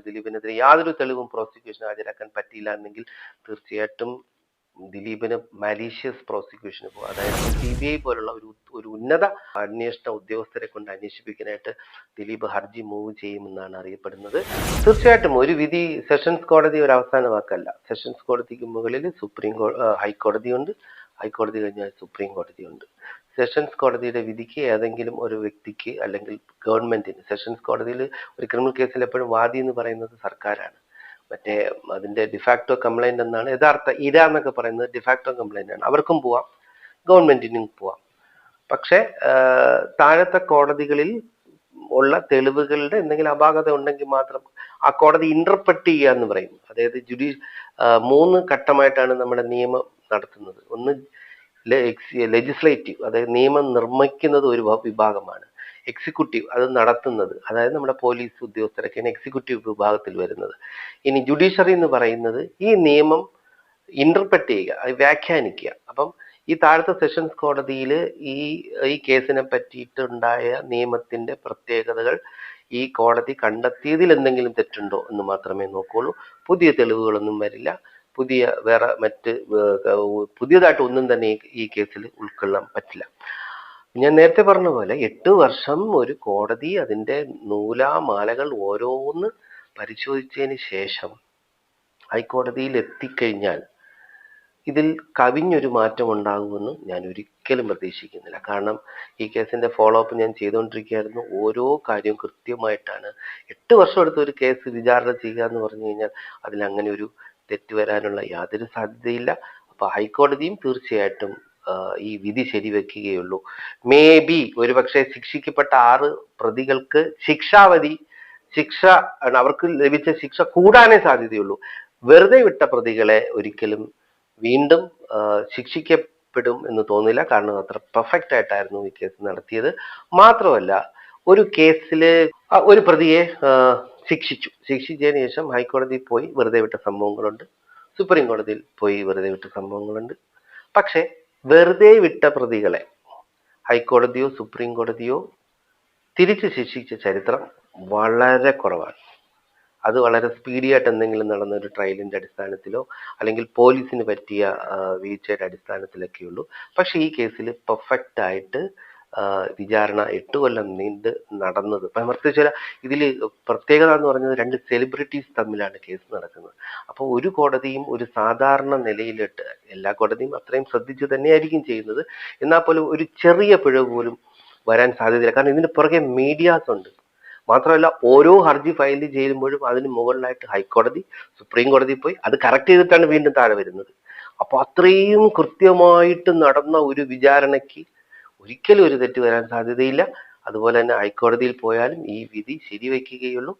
ദിലീപിനെതിരെ യാതൊരു തെളിവും പ്രോസിക്യൂഷൻ ഹാജരാക്കാൻ പറ്റിയില്ല എന്നെങ്കിൽ തീർച്ചയായിട്ടും ദിലീപിന് മാലീഷ്യസ് പ്രോസിക്യൂഷന് പോകും അതായത് സി ബി ഐ പോലുള്ള ഒരു ഒരു ഉന്നത അന്വേഷണ ഉദ്യോഗസ്ഥരെ കൊണ്ട് അന്വേഷിപ്പിക്കാനായിട്ട് ദിലീപ് ഹർജി മൂവ് ചെയ്യുമെന്നാണ് അറിയപ്പെടുന്നത്. തീർച്ചയായിട്ടും ഒരു വിധി സെഷൻസ് കോടതി ഒരു അവസാന വാക്കല്ല. സെഷൻസ് കോടതിക്ക് മുകളിൽ സുപ്രീം കോ ഹൈക്കോടതിയുണ്ട്. ഹൈക്കോടതി കഴിഞ്ഞാൽ സുപ്രീം കോടതിയുണ്ട്. സെഷൻസ് കോടതിയുടെ വിധിക്ക് ഏതെങ്കിലും ഒരു വ്യക്തിക്ക് അല്ലെങ്കിൽ ഗവൺമെന്റിന് സെഷൻസ് കോടതിയിൽ ഒരു ക്രിമിനൽ കേസിൽ എപ്പോഴും വാദി എന്ന് പറയുന്നത് സർക്കാരാണ്. മറ്റേ അതിന്റെ ഡിഫാക്ടോ കംപ്ലൈന്റ് എന്നാണ് യഥാർത്ഥ ഇര എന്നൊക്കെ പറയുന്നത് ഡിഫാക്ടോ കംപ്ലൈന്റ് ആണ്. അവർക്കും പോവാം ഗവൺമെന്റിനും പോവാം. പക്ഷേ താഴത്തെ കോടതികളിൽ ഉള്ള തെളിവുകളുടെ എന്തെങ്കിലും അപാകത ഉണ്ടെങ്കിൽ മാത്രം ആ കോടതി ഇന്റർപ്രറ്റ് ചെയ്യുക എന്ന് പറയും. അതായത് ജുഡീ മൂന്ന് ഘട്ടമായിട്ടാണ് നമ്മുടെ നിയമം നടത്തുന്നത്. ഒന്ന് ലെജിസ്ലേറ്റീവ് അതായത് നിയമം നിർമ്മിക്കുന്നത് ഒരു വിഭാഗമാണ്. എക്സിക്യൂട്ടീവ് അത് നടത്തുന്നത്. അതായത് നമ്മുടെ പോലീസ് ഉദ്യോഗസ്ഥരൊക്കെയാണ് എക്സിക്യൂട്ടീവ് വിഭാഗത്തിൽ വരുന്നത്. ഇനി ജുഡീഷ്യറി എന്ന് പറയുന്നത് ഈ നിയമം ഇന്റർപ്രറ്റ് ചെയ്യുക വ്യാഖ്യാനിക്കുക. അപ്പം ഈ താഴത്തെ സെഷൻസ് കോടതിയിൽ ഈ ഈ കേസിനെ പറ്റിയിട്ടുണ്ടായ നിയമത്തിന്റെ പ്രത്യേകതകൾ ഈ കോടതി കണ്ടെത്തിയതിൽ എന്തെങ്കിലും തെറ്റുണ്ടോ എന്ന് മാത്രമേ നോക്കുള്ളൂ പുതിയ തെളിവുകളൊന്നും വരില്ല. പുതിയ വേറെ മറ്റ് പുതിയതായിട്ട് ഒന്നും തന്നെ ഈ- കേസിൽ ഉൾക്കൊള്ളാൻ പറ്റില്ല. ഞാൻ നേരത്തെ പറഞ്ഞ പോലെ എട്ട് വർഷം ഒരു കോടതി അതിന്റെ നൂലാമാലകൾ ഓരോന്ന് പരിശോധിച്ചതിന് ശേഷം ഹൈക്കോടതിയിൽ എത്തിക്കഴിഞ്ഞാൽ ഇതിൽ കവിഞ്ഞൊരു മാറ്റം ഉണ്ടാകുമെന്ന് ഞാൻ ഒരിക്കലും പ്രതീക്ഷിക്കുന്നില്ല. കാരണം ഈ കേസിന്റെ ഫോളോ അപ്പ് ഞാൻ ചെയ്തുകൊണ്ടിരിക്കുകയായിരുന്നു. ഓരോ കാര്യവും കൃത്യമായിട്ടാണ്. എട്ട് വർഷം എടുത്ത ഒരു കേസ് വിചാരണ ചെയ്യുക എന്ന് പറഞ്ഞു കഴിഞ്ഞാൽ അതിൽ അങ്ങനെ ഒരു തെറ്റ് വരാനുള്ള യാതൊരു സാധ്യതയില്ല. അപ്പൊ ഹൈക്കോടതിയും തീർച്ചയായിട്ടും ഈ വിധി ശരിവെക്കുകയുള്ളൂ. മേ ബി ഒരുപക്ഷെ ശിക്ഷിക്കപ്പെട്ട ആറ് പ്രതികൾക്ക് ശിക്ഷാവധി ശിക്ഷ അവർക്ക് ലഭിച്ച ശിക്ഷ കൂടാനേ സാധ്യതയുള്ളൂ. വെറുതെ വിട്ട പ്രതികളെ ഒരിക്കലും വീണ്ടും ശിക്ഷിക്കപ്പെടും എന്ന് തോന്നില്ല. കാരണം അത്ര പെർഫെക്റ്റ് ആയിട്ടായിരുന്നു ഈ കേസ് നടത്തിയത്. മാത്രമല്ല ഒരു കേസിൽ ഒരു പ്രതിയെ ശിക്ഷിച്ചു. ശിക്ഷിച്ചതിന് ശേഷം ഹൈക്കോടതിയിൽ പോയി വെറുതെ വിട്ട സംഭവങ്ങളുണ്ട്. സുപ്രീം കോടതിയിൽ പോയി വെറുതെ വിട്ട സംഭവങ്ങളുണ്ട്. പക്ഷേ വെറുതെ വിട്ട പ്രതികളെ ഹൈക്കോടതിയോ സുപ്രീം കോടതിയോ തിരിച്ച് ശിക്ഷിച്ച ചരിത്രം വളരെ കുറവാണ്. അത് വളരെ സ്പീഡി ആയിട്ട് എന്തെങ്കിലും നടന്ന ഒരു ട്രയലിന്റെ അടിസ്ഥാനത്തിലോ അല്ലെങ്കിൽ പോലീസിന് പറ്റിയ വീഴ്ചയുടെ അടിസ്ഥാനത്തിലൊക്കെയുള്ളൂ. പക്ഷേ ഈ കേസിൽ പെർഫെക്റ്റ് ആയിട്ട് വിചാരണ എട്ട് കൊല്ലം നീണ്ട് നടന്നത്. പ്രത്യേകിച്ച് ഇതിൽ പ്രത്യേകത എന്ന് പറഞ്ഞത് രണ്ട് സെലിബ്രിറ്റീസ് തമ്മിലാണ് കേസ് നടക്കുന്നത്. അപ്പോൾ ഒരു കോടതിയും ഒരു സാധാരണ നിലയിലിട്ട് എല്ലാ കോടതിയും അത്രയും ശ്രദ്ധിച്ച് തന്നെയായിരിക്കും ചെയ്യുന്നത്. എന്നാൽ പോലും ഒരു ചെറിയ പിഴവ് പോലും വരാൻ സാധ്യതയില്ല. കാരണം ഇതിന് പുറകെ മീഡിയാസ് ഉണ്ട്. മാത്രമല്ല ഓരോ ഹർജി ഫയൽ ചെയ്യുമ്പോഴും അതിന് മുകളിലായിട്ട് ഹൈക്കോടതി സുപ്രീം കോടതി പോയി അത് കറക്റ്റ് ചെയ്തിട്ടാണ് വീണ്ടും താഴെ വരുന്നത്. അപ്പോൾ അത്രയും കൃത്യമായിട്ട് നടന്ന ഒരു വിചാരണയ്ക്ക് ഒരിക്കലും ഒരു തെറ്റ് വരാൻ സാധ്യതയില്ല. അതുപോലെ തന്നെ ഹൈക്കോടതിയിൽ പോയാലും ഈ വിധി ശരിവെക്കുകയുള്ളൂ.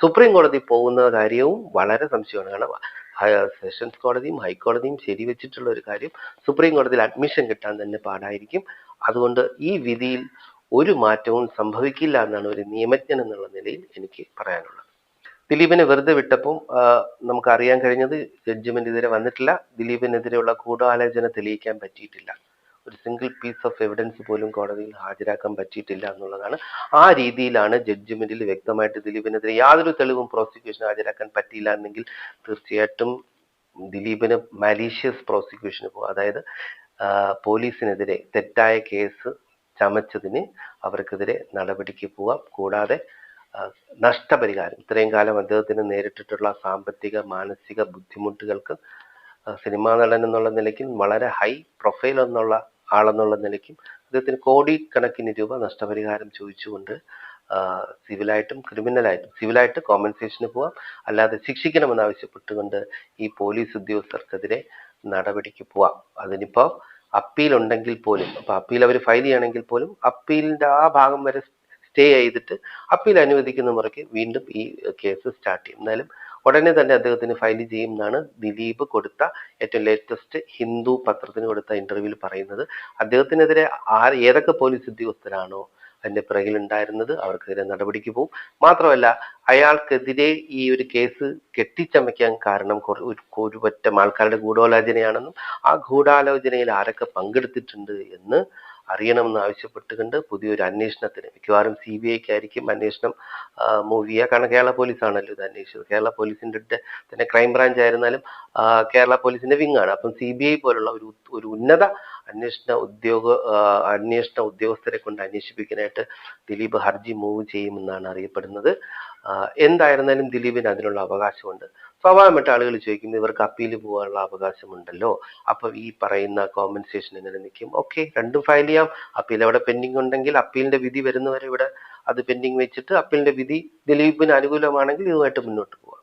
സുപ്രീം കോടതി പോകുന്ന കാര്യവും വളരെ സംശയമാണ്. കാരണം സെഷൻസ് കോടതിയും ഹൈക്കോടതിയും ശരിവെച്ചിട്ടുള്ള ഒരു കാര്യം സുപ്രീം കോടതിയിൽ അഡ്മിഷൻ കിട്ടാൻ തന്നെ പാടായിരിക്കും. അതുകൊണ്ട് ഈ വിധിയിൽ ഒരു മാറ്റവും സംഭവിക്കില്ല എന്നാണ് ഒരു നിയമജ്ഞൻ എന്നുള്ള നിലയിൽ എനിക്ക് പറയാനുള്ളത്. ദിലീപിനെ വെറുതെ വിട്ടപ്പോൾ നമുക്കറിയാൻ കഴിഞ്ഞത് ജഡ്ജ്മെന്റ് ഇതുവരെ വന്നിട്ടില്ല. ദിലീപിനെതിരെയുള്ള ഗൂഢാലോചന തെളിയിക്കാൻ പറ്റിയിട്ടില്ല. ഒരു സിംഗിൾ പീസ് ഓഫ് എവിഡൻസ് പോലും കോടതിയിൽ ഹാജരാക്കാൻ പറ്റിയിട്ടില്ല എന്നുള്ളതാണ്. ആ രീതിയിലാണ് ജഡ്ജ്മെന്റിൽ വ്യക്തമായിട്ട് ദിലീപിനെതിരെ യാതൊരു തെളിവും പ്രോസിക്യൂഷൻ ഹാജരാക്കാൻ പറ്റിയില്ല എന്നെങ്കിൽ തീർച്ചയായിട്ടും ദിലീപിന് മാലീഷ്യസ് പ്രോസിക്യൂഷന് പോകും അതായത് പോലീസിനെതിരെ തെറ്റായ കേസ് ചമച്ചതിന് അവർക്കെതിരെ നടപടിക്ക് പോവാം. കൂടാതെ നഷ്ടപരിഹാരം. ഇത്രയും കാലം അദ്ദേഹത്തിന് നേരിട്ടിട്ടുള്ള സാമ്പത്തിക മാനസിക ബുദ്ധിമുട്ടുകൾക്ക് സിനിമാ നടൻ എന്നുള്ള നിലയ്ക്ക് വളരെ ഹൈ പ്രൊഫൈൽ എന്നുള്ള ആളെന്നുള്ള നിലയ്ക്കും അദ്ദേഹത്തിന് കോടിക്കണക്കിന് രൂപ നഷ്ടപരിഹാരം ചോദിച്ചുകൊണ്ട് സിവിലായിട്ടും ക്രിമിനലായിട്ടും സിവിലായിട്ട് കോമ്പൻസേഷന് പോവാം. അല്ലാതെ ശിക്ഷിക്കണമെന്ന് ആവശ്യപ്പെട്ടുകൊണ്ട് ഈ പോലീസ് ഉദ്യോഗസ്ഥർക്കെതിരെ നടപടിക്ക് പോവാം. അതിനിപ്പോൾ അപ്പീൽ ഉണ്ടെങ്കിൽ പോലും അപ്പൊ അപ്പീൽ അവർ ഫയൽ ചെയ്യണമെങ്കിൽ പോലും അപ്പീലിന്റെ ആ ഭാഗം വരെ സ്റ്റേ ചെയ്തിട്ട് അപ്പീൽ അനുവദിക്കുന്ന മുറയ്ക്ക് വീണ്ടും ഈ കേസ് സ്റ്റാർട്ട് ചെയ്യും. എന്നാലും ഉടനെ തന്നെ അദ്ദേഹത്തിന് ഫയൽ ചെയ്യും എന്നാണ് ദിലീപ് കൊടുത്ത ഏറ്റവും ലേറ്റസ്റ്റ് ഹിന്ദു പത്രത്തിന് കൊടുത്ത ഇന്റർവ്യൂവിൽ പറയുന്നത്. അദ്ദേഹത്തിനെതിരെ ആർ ഏതൊക്കെ പോലീസ് ഉദ്യോഗസ്ഥരാണോ അതിന്റെ പിറകിൽ ഉണ്ടായിരുന്നത് അവർക്കെതിരെ നടപടിക്ക് പോകും മാത്രമല്ല അയാൾക്കെതിരെ ഈ ഒരു കേസ് കെട്ടിച്ചമയ്ക്കാൻ കാരണം ഒരു പറ്റം ആൾക്കാരുടെ ഗൂഢാലോചനയാണെന്നും ആ ഗൂഢാലോചനയിൽ ആരൊക്കെ പങ്കെടുത്തിട്ടുണ്ട് എന്ന് അറിയണമെന്ന് ആവശ്യപ്പെട്ടുകൊണ്ട് പുതിയൊരു അന്വേഷണത്തിന് മിക്കവാറും സി ബി ഐക്കായിരിക്കും അന്വേഷണം മൂവ് ചെയ്യുക. കാരണം കേരള പോലീസ് ആണല്ലോ ഇത് അന്വേഷിച്ചത്. കേരള അടുത്ത് തന്നെ ക്രൈം ബ്രാഞ്ച് ആയിരുന്നാലും കേരള പോലീസിന്റെ വിങ് ആണ്. അപ്പം സി ബി ഐ പോലുള്ള ഒരു ഒരു ഉന്നത അന്വേഷണ ഉദ്യോഗ അന്വേഷണ ഉദ്യോഗസ്ഥരെ കൊണ്ട് അന്വേഷിപ്പിക്കാനായിട്ട് ദിലീപ് ഹർജി മൂവ് ചെയ്യുമെന്നാണ് അറിയപ്പെടുന്നത്. എന്തായിരുന്നാലും ദിലീപിന് അതിനുള്ള അവകാശമുണ്ട്. സ്വാഭാവികമായിട്ട് ആളുകൾ ചോദിക്കുന്നു ഇവർക്ക് അപ്പീൽ പോകാനുള്ള അവകാശമുണ്ടല്ലോ? അപ്പം ഈ പറയുന്ന കോമ്പൻസേഷൻ എങ്ങനെ നിൽക്കും. ഓക്കെ രണ്ടും ഫയൽ ചെയ്യാം. അപ്പീൽ അവിടെ പെൻഡിങ് ഉണ്ടെങ്കിൽ അപ്പീലിന്റെ വിധി വരുന്നവരെ ഇവിടെ അത് പെൻഡിങ് വെച്ചിട്ട് അപ്പീലിന്റെ വിധി ദിലീപിന് അനുകൂലമാണെങ്കിൽ ഇതുമായിട്ട് മുന്നോട്ട് പോകാം